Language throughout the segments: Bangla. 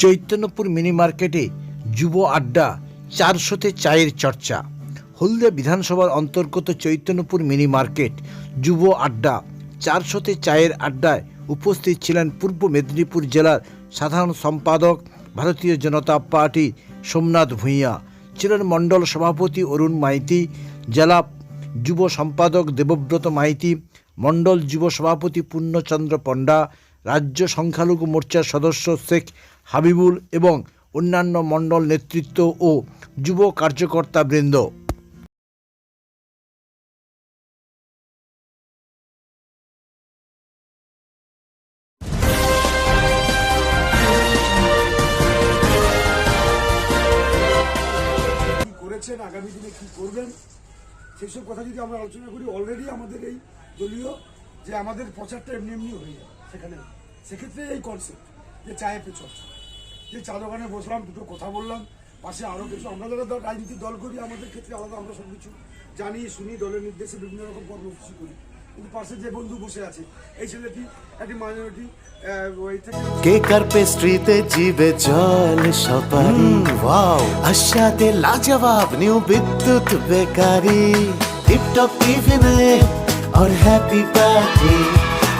চৈতন্যপুর মিনি মার্কেটে যুব আড্ডা, চারশোতে চায়ের চর্চা। হলদিয়া বিধানসভার অন্তর্গত চৈতন্যপুর মিনি মার্কেট যুব আড্ডা, চারশোতে চায়ের আড্ডায় উপস্থিত ছিলেন পূর্ব মেদিনীপুর জেলার সাধারণ সম্পাদক ভারতীয় জনতা পার্টি সোমনাথ ভূঁইয়া, ছিলেন মণ্ডল সভাপতি অরুণ মাইতি, জেলা যুব সম্পাদক দেবব্রত মাইতি, মণ্ডল যুব সভাপতি পূর্ণচন্দ্র পণ্ডা, রাজ্য সংখ্যালঘু মোর্চার সদস্য শেখ হাবিবুল এবং অন্যান্য মণ্ডল নেতৃত্ব ও যুব কার্যকর্তা বৃন্দ। করেছেন, আগামী দিনে কি করবেন, সেসব কথা যদি আমরা আলোচনা করি অলরেডি আমাদের এই দলীয় যে আমাদের প্রচারটা এমনি এমনি হয়ে যায় সেখানে। সেক্ষেত্রে এই কনসেপ্ট যে চায়ে পে চর্চা যে চা দোকানে বসলাম দুটো কথা বললাম পাশে আরও কিছু আমরা যারা দল রাজনীতির দল করি আমাদের ক্ষেত্রে আলাদা আমরা সব কিছু জানি শুনি দলের নির্দেশে বিভিন্ন রকম কর্মসূচি করি কিন্তু পাশে যে বন্ধু বসে আছে এই ছেলেটি একটি মাইনরিটি ওই থেকে কেকার পেস্ট্রিতে জিবে জল সপারি ওয়াও আশাতে লাজবাব নিউ বিদ্যুৎ বেকারি টিপটপ টিফিনে और happy party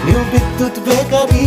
new Bidyut bakery